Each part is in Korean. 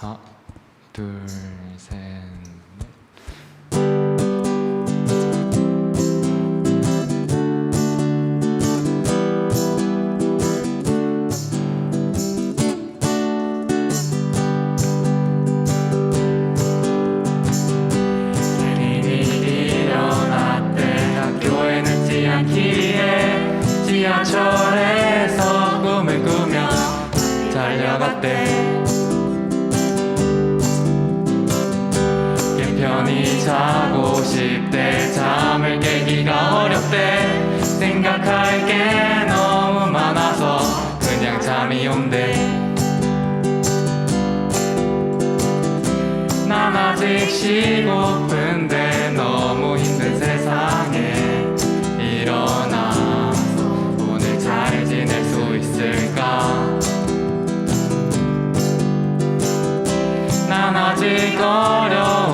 하나, 둘, 셋, 넷. 일이 일어났대 학교에 늦지 않기 위해 지하철에서 꿈을 꾸며 달려갔대 사고 싶대. 잠을 깨기가 어렵대. 생각할 게 너무 많아서 그냥 잠이 온대. 난 아직 쉬고픈데 너무 힘든 세상에 일어나. 오늘 잘 지낼 수 있을까? 난 아직 어려워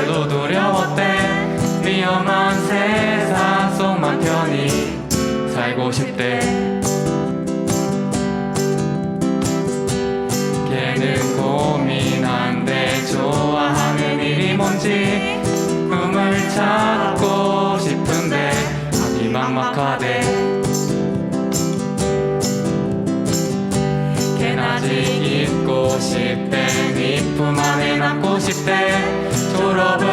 날도 두려웠대. 위험한 세상 속만 편히 살고 싶대. 걔는 고민한데 좋아하는 일이 뭔지 꿈을 찾고 싶은데 하기 막막하대. 걔는 아직 잊고 싶대. 네품 안에 남고 싶대. Torah.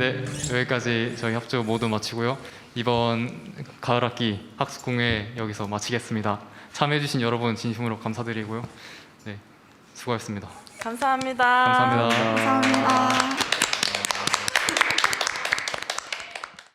네, 여기까지 저희 합주 모두 마치고요. 이번 가을 학기 학습 공회 여기서 마치겠습니다. 참여해주신 여러분 진심으로 감사드리고요. 네, 수고하셨습니다. 감사합니다. 감사합니다. 감사합니다.